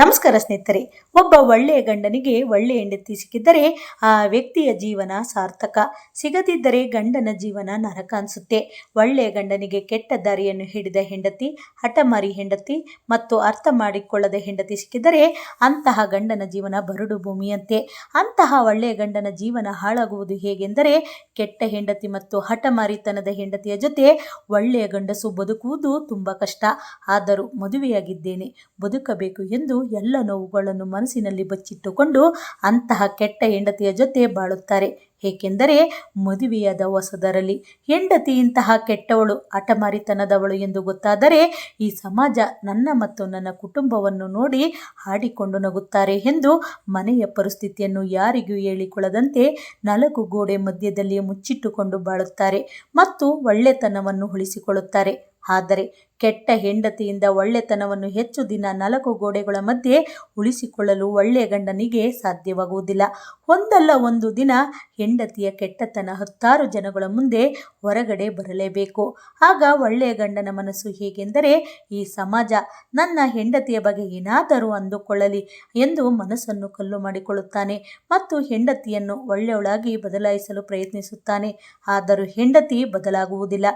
ನಮಸ್ಕಾರ ಸ್ನೇಹಿತರೆ, ಒಬ್ಬ ಒಳ್ಳೆಯ ಗಂಡನಿಗೆ ಒಳ್ಳೆಯ ಹೆಂಡತಿ ಸಿಕ್ಕಿದ್ದರೆ ಆ ವ್ಯಕ್ತಿಯ ಜೀವನ ಸಾರ್ಥಕ. ಸಿಗದಿದ್ದರೆ ಗಂಡನ ಜೀವನ ನರಕ ಅನಿಸುತ್ತೆ. ಒಳ್ಳೆಯ ಗಂಡನಿಗೆ ಕೆಟ್ಟ ದಾರಿಯನ್ನು ಹಿಡಿದ ಹೆಂಡತಿ, ಹಠಮಾರಿ ಹೆಂಡತಿ ಮತ್ತು ಅರ್ಥ ಮಾಡಿಕೊಳ್ಳದ ಹೆಂಡತಿ ಸಿಕ್ಕಿದರೆ ಅಂತಹ ಗಂಡನ ಜೀವನ ಬರಡು ಭೂಮಿಯಂತೆ. ಅಂತಹ ಒಳ್ಳೆಯ ಗಂಡನ ಜೀವನ ಹಾಳಾಗುವುದು ಹೇಗೆಂದರೆ ಕೆಟ್ಟ ಹೆಂಡತಿ ಮತ್ತು ಹಠಮಾರಿತನದ ಹೆಂಡತಿಯ ಜೊತೆ ಒಳ್ಳೆಯ ಗಂಡಸು ಬದುಕುವುದು ತುಂಬ ಕಷ್ಟ. ಆದರೂ ಮದುವೆಯಾಗಿದ್ದೇನೆ, ಬದುಕಬೇಕು ಎಂದು ಎಲ್ಲ ನೋವುಗಳನ್ನು ಮನಸ್ಸಿನಲ್ಲಿ ಬಚ್ಚಿಟ್ಟುಕೊಂಡು ಅಂತಹ ಕೆಟ್ಟ ಹೆಂಡತಿಯ ಜೊತೆ ಬಾಳುತ್ತಾರೆ. ಏಕೆಂದರೆ ಮದುವೆಯಾದ ಹೊಸದರಲ್ಲಿ ಹೆಂಡತಿ ಇಂತಹ ಕೆಟ್ಟವಳು ಅಟಮಾರಿತನದವಳು ಎಂದು ಗೊತ್ತಾದರೆ ಈ ಸಮಾಜ ನನ್ನ ಮತ್ತು ನನ್ನ ಕುಟುಂಬವನ್ನು ನೋಡಿ ಹಾಡಿಕೊಂಡು ನಗುತ್ತಾರೆ ಎಂದು ಮನೆಯ ಪರಿಸ್ಥಿತಿಯನ್ನು ಯಾರಿಗೂ ಹೇಳಿಕೊಳ್ಳದಂತೆ ನಾಲ್ಕು ಗೋಡೆ ಮಧ್ಯದಲ್ಲಿ ಮುಚ್ಚಿಟ್ಟುಕೊಂಡು ಬಾಳುತ್ತಾರೆ ಮತ್ತು ಒಳ್ಳೆತನವನ್ನು ಉಳಿಸಿಕೊಳ್ಳುತ್ತಾರೆ. ಆದರೆ ಕೆಟ್ಟ ಹೆಂಡತಿಯಿಂದ ಒಳ್ಳೆತನವನ್ನು ಹೆಚ್ಚು ದಿನ ನಾಲ್ಕು ಗೋಡೆಗಳ ಮಧ್ಯೆ ಉಳಿಸಿಕೊಳ್ಳಲು ಒಳ್ಳೆಯ ಗಂಡನಿಗೆ ಸಾಧ್ಯವಾಗುವುದಿಲ್ಲ. ಒಂದಲ್ಲ ಒಂದು ದಿನ ಹೆಂಡತಿಯ ಕೆಟ್ಟತನ ಹತ್ತಾರು ಜನಗಳ ಮುಂದೆ ಹೊರಗಡೆ ಬರಲೇಬೇಕು. ಆಗ ಒಳ್ಳೆಯ ಗಂಡನ ಮನಸ್ಸು ಹೇಗೆಂದರೆ, ಈ ಸಮಾಜ ನನ್ನ ಹೆಂಡತಿಯ ಬಗ್ಗೆ ಏನಾದರೂ ಅಂದುಕೊಳ್ಳಲಿ ಎಂದು ಮನಸ್ಸನ್ನು ಕಲ್ಲು ಮಾಡಿಕೊಳ್ಳುತ್ತಾನೆ ಮತ್ತು ಹೆಂಡತಿಯನ್ನು ಒಳ್ಳೆಯವಳಾಗಿ ಬದಲಾಯಿಸಲು ಪ್ರಯತ್ನಿಸುತ್ತಾನೆ. ಆದರೂ ಹೆಂಡತಿ ಬದಲಾಗುವುದಿಲ್ಲ.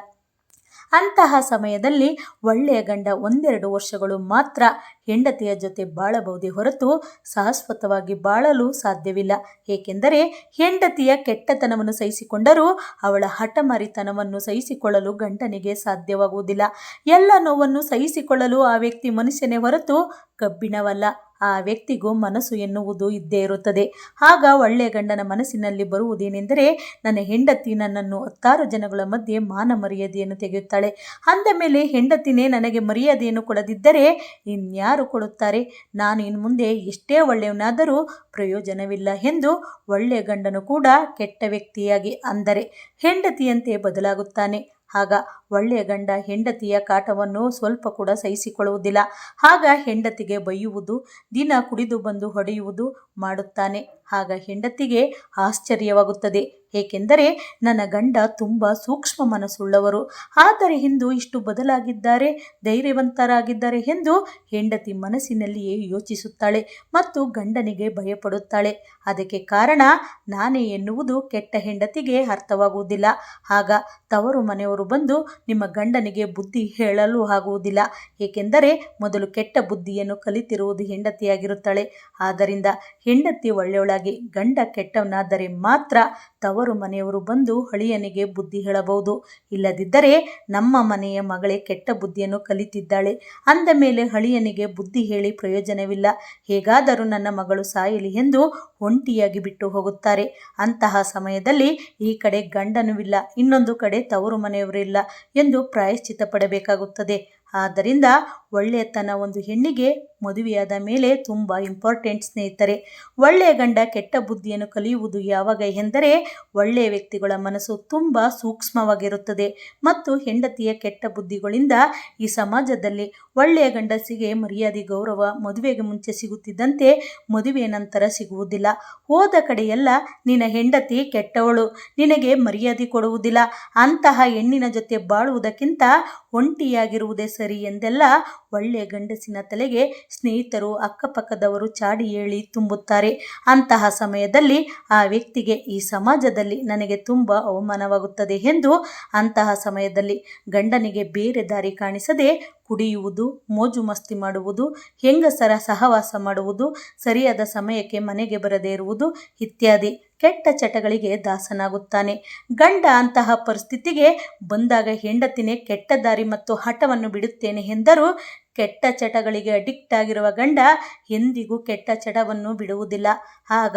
ಅಂತಹ ಸಮಯದಲ್ಲಿ ಒಳ್ಳೆಯ ಗಂಡ ಒಂದೆರಡು ವರ್ಷಗಳು ಮಾತ್ರ ಹೆಂಡತಿಯ ಜೊತೆ ಬಾಳಬಹುದೇ ಹೊರತು ಶಾಶ್ವತವಾಗಿ ಬಾಳಲು ಸಾಧ್ಯವಿಲ್ಲ. ಏಕೆಂದರೆ ಹೆಂಡತಿಯ ಕೆಟ್ಟತನವನ್ನು ಸಹಿಸಿಕೊಂಡರೂ ಅವಳ ಹಠಮಾರಿತನವನ್ನು ಸಹಿಸಿಕೊಳ್ಳಲು ಗಂಟನಿಗೆ ಸಾಧ್ಯವಾಗುವುದಿಲ್ಲ. ಎಲ್ಲ ನೋವನ್ನು ಸಹಿಸಿಕೊಳ್ಳಲು ಆ ವ್ಯಕ್ತಿ ಮನುಷ್ಯನೇ ಹೊರತು ಕಬ್ಬಿಣವಲ್ಲ. ಆ ವ್ಯಕ್ತಿಗೂ ಮನಸ್ಸು ಎನ್ನುವುದು ಇದ್ದೇ ಇರುತ್ತದೆ. ಆಗ ಒಳ್ಳೆಯ ಗಂಡನ ಮನಸ್ಸಿನಲ್ಲಿ ಬರುವುದೇನೆಂದರೆ ನನ್ನ ಹೆಂಡತಿ ನನ್ನನ್ನು ಹತ್ತಾರು ಜನಗಳ ಮಧ್ಯೆ ಮಾನ ಮರ್ಯಾದೆಯನ್ನು ತೆಗೆಯುತ್ತಾಳೆ. ಅಂದ ಮೇಲೆ ಹೆಂಡತಿನೇ ನನಗೆ ಮರ್ಯಾದೆಯನ್ನು ಕೊಡದಿದ್ದರೆ ಇನ್ಯಾರು ಕೊಡುತ್ತಾರೆ. ನಾನು ಇನ್ನು ಮುಂದೆ ಎಷ್ಟೇ ಒಳ್ಳೆಯವನಾದರೂ ಪ್ರಯೋಜನವಿಲ್ಲ ಎಂದು ಒಳ್ಳೆಯ ಗಂಡನು ಕೂಡ ಕೆಟ್ಟ ವ್ಯಕ್ತಿಯಾಗಿ ಅಂದರೆ ಹೆಂಡತಿಯಂತೆ ಬದಲಾಗುತ್ತಾನೆ. ಆಗ ಒಳ್ಳೆಯ ಗಂಡ ಹೆಂಡತಿಯ ಕಾಟವನ್ನು ಸ್ವಲ್ಪ ಕೂಡ ಸಹಿಸಿಕೊಳ್ಳುವುದಿಲ್ಲ. ಆಗ ಹೆಂಡತಿಗೆ ಬೈಯುವುದು, ದಿನ ಕುಡಿದು ಬಂದು ಹೊಡೆಯುವುದು ಮಾಡುತ್ತಾನೆ. ಆಗ ಹೆಂಡತಿಗೆ ಆಶ್ಚರ್ಯವಾಗುತ್ತದೆ. ಏಕೆಂದರೆ ನನ್ನ ಗಂಡ ತುಂಬ ಸೂಕ್ಷ್ಮ ಮನಸ್ಸುಳ್ಳವರು. ಆದರೆ ಇಂದು ಇಷ್ಟು ಬದಲಾಗಿದ್ದಾರೆ, ಧೈರ್ಯವಂತರಾಗಿದ್ದಾರೆ ಎಂದು ಹೆಂಡತಿ ಮನಸ್ಸಿನಲ್ಲಿಯೇ ಯೋಚಿಸುತ್ತಾಳೆ ಮತ್ತು ಗಂಡನಿಗೆ ಭಯಪಡುತ್ತಾಳೆ. ಅದಕ್ಕೆ ಕಾರಣ ನಾನೇ ಎನ್ನುವುದು ಕೆಟ್ಟ ಹೆಂಡತಿಗೆ ಅರ್ಥವಾಗುವುದಿಲ್ಲ. ಆಗ ತವರು ಮನೆಯವರು ಬಂದು ನಿಮ್ಮ ಗಂಡನಿಗೆ ಬುದ್ಧಿ ಹೇಳಲು ಆಗುವುದಿಲ್ಲ. ಏಕೆಂದರೆ ಮೊದಲು ಕೆಟ್ಟ ಬುದ್ಧಿಯನ್ನು ಕಲಿತಿರುವುದು ಹೆಂಡತಿಯಾಗಿರುತ್ತಾಳೆ. ಆದ್ದರಿಂದ ಹೆಂಡತಿ ಒಳ್ಳೆಯೊಳಗೆ ಗಂಡ ಕೆಟ್ಟವನಾದರೆ ಮಾತ್ರ ತವರು ಮನೆಯವರು ಬಂದು ಹಳಿಯನಿಗೆ ಬುದ್ಧಿ ಹೇಳಬಹುದು. ಇಲ್ಲದಿದ್ದರೆ ನಮ್ಮ ಮನೆಯ ಮಗಳೇ ಕೆಟ್ಟ ಬುದ್ಧಿಯನ್ನು ಕಲಿತಿದ್ದಾಳೆ. ಅಂದ ಮೇಲೆ ಹಳಿಯನಿಗೆ ಬುದ್ಧಿ ಹೇಳಿ ಪ್ರಯೋಜನವಿಲ್ಲ. ಹೇಗಾದರೂ ನನ್ನ ಮಗಳು ಸಾಯಲಿ ಎಂದು ಒಂಟಿಯಾಗಿ ಬಿಟ್ಟು ಹೋಗುತ್ತಾರೆ. ಅಂತಹ ಸಮಯದಲ್ಲಿ ಈ ಕಡೆ ಗಂಡನೂ ಇಲ್ಲ ಇನ್ನೊಂದು ಕಡೆ ತವರು ಮನೆಯವರಿಲ್ಲ ಎಂದು ಪ್ರಾಯಶ್ಚಿತ ಪಡಬೇಕಾಗುತ್ತದೆ ಆದ್ದರಿಂದ ಒಳ್ಳೆಯತನ ಒಂದು ಹೆಣ್ಣಿಗೆ ಮದುವೆಯಾದ ಮೇಲೆ ತುಂಬ ಇಂಪಾರ್ಟೆಂಟ್ ಸ್ನೇಹಿತರೆ. ಒಳ್ಳೆಯ ಗಂಡ ಕೆಟ್ಟ ಬುದ್ಧಿಯನ್ನು ಕಲಿಯುವುದು ಯಾವಾಗ ಎಂದರೆ ಒಳ್ಳೆಯ ವ್ಯಕ್ತಿಗಳ ಮನಸ್ಸು ತುಂಬ ಸೂಕ್ಷ್ಮವಾಗಿರುತ್ತದೆ. ಮತ್ತು ಹೆಂಡತಿಯ ಕೆಟ್ಟ ಬುದ್ಧಿಗಳಿಂದ ಈ ಸಮಾಜದಲ್ಲಿ ಒಳ್ಳೆಯ ಗಂಡಸಿಗೆ ಮರ್ಯಾದೆ, ಗೌರವ, ಮದುವೆಗೆ ಮುಂಚೆ ಸಿಗುತ್ತಿದ್ದಂತೆ ಮದುವೆ ನಂತರ ಸಿಗುವುದಿಲ್ಲ. ಹೋದ ಕಡೆಯೆಲ್ಲ, ನಿನ್ನ ಹೆಂಡತಿ ಕೆಟ್ಟವಳು, ನಿನಗೆ ಮರ್ಯಾದೆ ಕೊಡುವುದಿಲ್ಲ. ಅಂತಹ ಹೆಣ್ಣಿನ ಜೊತೆ ಬಾಳುವುದಕ್ಕಿಂತ ಒಂಟಿಯಾಗಿರುವುದೇ ಸರಿ ಎಂದೆಲ್ಲ ಒಳ್ಳೆಯ ಗಂಡಸಿನ ತಲೆಗೆ ಸ್ನೇಹಿತರು ಅಕ್ಕಪಕ್ಕದವರು ಚಾಡಿ ಹೇಳಿ ತುಂಬುತ್ತಾರೆ. ಅಂತಹ ಸಮಯದಲ್ಲಿ ಆ ವ್ಯಕ್ತಿಗೆ ಈ ಸಮಾಜದಲ್ಲಿ ನನಗೆ ತುಂಬ ಅವಮಾನವಾಗುತ್ತದೆ ಎಂದು ಅಂತಹ ಸಮಯದಲ್ಲಿ ಗಂಡನಿಗೆ ಬೇರೆ ದಾರಿ ಕಾಣಿಸದೆ ಕುಡಿಯುವುದು, ಮೋಜು ಮಸ್ತಿ ಮಾಡುವುದು, ಹೆಂಗಸರ ಸಹವಾಸ ಮಾಡುವುದು, ಸರಿಯಾದ ಸಮಯಕ್ಕೆ ಮನೆಗೆ ಬರದೇ ಇರುವುದು ಇತ್ಯಾದಿ. ಕೆಟ್ಟ ಚಟಗಳಿಗೆ ದಾಸನಾಗುತ್ತಾನೆ. ಗಂಡ ಅಂತಹ ಪರಿಸ್ಥಿತಿಗೆ ಬಂದಾಗ ಹೆಂಡತಿನೇ ಕೆಟ್ಟ ದಾರಿ ಮತ್ತು ಹಠವನ್ನು ಬಿಡುತ್ತೇನೆ ಎಂದರೂ ಕೆಟ್ಟ ಚಟಗಳಿಗೆ ಅಡಿಕ್ಟ್ ಆಗಿರುವ ಗಂಡ ಎಂದಿಗೂ ಕೆಟ್ಟ ಚಟವನ್ನು ಬಿಡುವುದಿಲ್ಲ. ಆಗ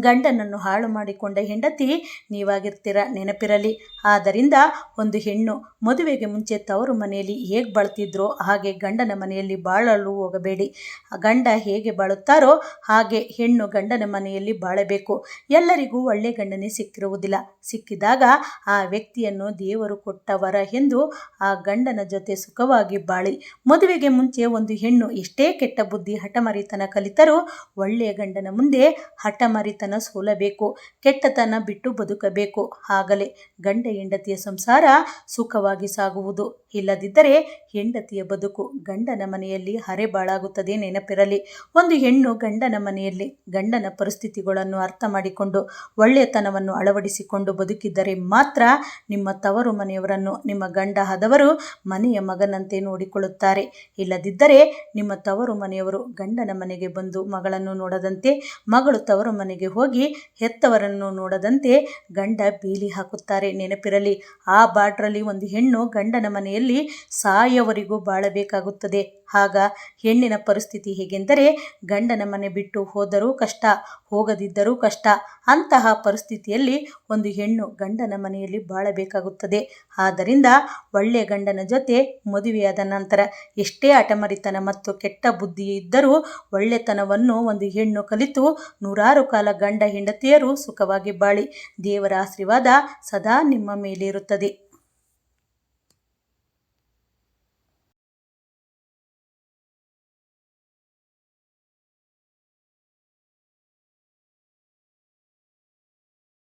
ಗಂಡನನ್ನು ಹಾಳು ಮಾಡಿಕೊಂಡ ಹೆಂಡತಿ ನೀವಾಗಿರ್ತೀರ, ನೆನಪಿರಲಿ. ಆದ್ದರಿಂದ ಒಂದು ಹೆಣ್ಣು ಮದುವೆಗೆ ಮುಂಚೆ ತವರು ಮನೆಯಲ್ಲಿ ಹೇಗೆ ಬಾಳ್ತಿದ್ರೋ ಹಾಗೆ ಗಂಡನ ಮನೆಯಲ್ಲಿ ಬಾಳಲು ಹೋಗಬೇಡಿ. ಗಂಡ ಹೇಗೆ ಬಾಳುತ್ತಾರೋ ಹಾಗೆ ಹೆಣ್ಣು ಗಂಡನ ಮನೆಯಲ್ಲಿ ಬಾಳಬೇಕು. ಎಲ್ಲರಿಗೂ ಒಳ್ಳೆ ಗಂಡನೇ ಸಿಕ್ಕಿರುವುದಿಲ್ಲ. ಸಿಕ್ಕಿದಾಗ ಆ ವ್ಯಕ್ತಿಯನ್ನು ದೇವರು ಕೊಟ್ಟ ವರ ಎಂದು ಆ ಗಂಡನ ಜೊತೆ ಸುಖವಾಗಿ ಬಾಳಿ. ಮದುವೆಗೆ ಮುಂಚೆ ಒಂದು ಹೆಣ್ಣು ಎಷ್ಟೇ ಕೆಟ್ಟ ಬುದ್ಧಿ ಹಠಮರಿತನ ಕಲಿತರೂ ಒಳ್ಳೆಯ ಗಂಡನ ಮುಂದೆ ಹಠಮರಿತನ ಸೋಲಬೇಕು ಕೆಟ್ಟತನ ಬಿಟ್ಟು ಬದುಕಬೇಕು. ಆಗಲೇ ಗಂಡ ಹೆಂಡತಿಯ ಸಂಸಾರ ಸುಖವಾಗಿ ಸಾಗುವುದು. ಇಲ್ಲದಿದ್ದರೆ ಹೆಂಡತಿಯ ಬದುಕು ಗಂಡನ ಮನೆಯಲ್ಲಿ ಹರೆ ಬಾಳಾಗುತ್ತದೆ ನೆನಪಿರಲಿ. ಒಂದು ಹೆಣ್ಣು ಗಂಡನ ಮನೆಯಲ್ಲಿ ಗಂಡನ ಪರಿಸ್ಥಿತಿಗಳನ್ನು ಅರ್ಥ ಮಾಡಿಕೊಂಡು ಒಳ್ಳೆಯತನವನ್ನು ಅಳವಡಿಸಿಕೊಂಡು ಬದುಕಿದ್ದರೆ ಮಾತ್ರ ನಿಮ್ಮ ತವರು ಮನೆಯವರನ್ನು ನಿಮ್ಮ ಗಂಡ ಆದವರು ಮನೆಯ ಮಗನಂತೆ ನೋಡಿಕೊಳ್ಳುತ್ತಾರೆ. ಇಲ್ಲದಿದ್ದರೆ ನಿಮ್ಮ ತವರು ಮನೆಯವರು ಗಂಡನ ಮನೆಗೆ ಬಂದು ಮಗಳನ್ನು ನೋಡದಂತೆ, ಮಗಳು ತವರು ಮನೆಗೆ ಹೋಗಿ ಹೆತ್ತವರನ್ನು ನೋಡದಂತೆ ಗಂಡ ಬೀಲಿ ಹಾಕುತ್ತಾರೆ ನೆನಪಿರಲಿ. ಆ ಬಾಟ್ರಲ್ಲಿ ಒಂದು ಹೆಣ್ಣು ಗಂಡನ ಮನೆಯಲ್ಲಿ ಸಾಯವರಿಗೂ ಬಾಳಬೇಕಾಗುತ್ತದೆ. ಆಗ ಹೆಣ್ಣಿನ ಪರಿಸ್ಥಿತಿ ಹೇಗೆಂದರೆ, ಗಂಡನ ಮನೆ ಬಿಟ್ಟು ಹೋದರೂ ಕಷ್ಟ, ಹೋಗದಿದ್ದರೂ ಕಷ್ಟ. ಅಂತಹ ಪರಿಸ್ಥಿತಿಯಲ್ಲಿ ಒಂದು ಹೆಣ್ಣು ಗಂಡನ ಮನೆಯಲ್ಲಿ ಬಾಳಬೇಕಾಗುತ್ತದೆ. ಆದ್ದರಿಂದ ಒಳ್ಳೆಯ ಗಂಡನ ಜೊತೆ ಮದುವೆಯಾದ ನಂತರ ಎಷ್ಟೇ ಅಟಮರಿತನ ಮತ್ತು ಕೆಟ್ಟ ಬುದ್ಧಿ ಇದ್ದರೂ ಒಳ್ಳೆತನವನ್ನು ಒಂದು ಹೆಣ್ಣು ಕಲಿತು ನೂರಾರು ಕಾಲ ಗಂಡ ಹೆಂಡತಿಯರು ಸುಖವಾಗಿ ಬಾಳಿ ದೇವರ ಆಶೀರ್ವಾದ ಸದಾ ನಿಮ್ಮ ಮೇಲೆ ಇರುತ್ತದೆ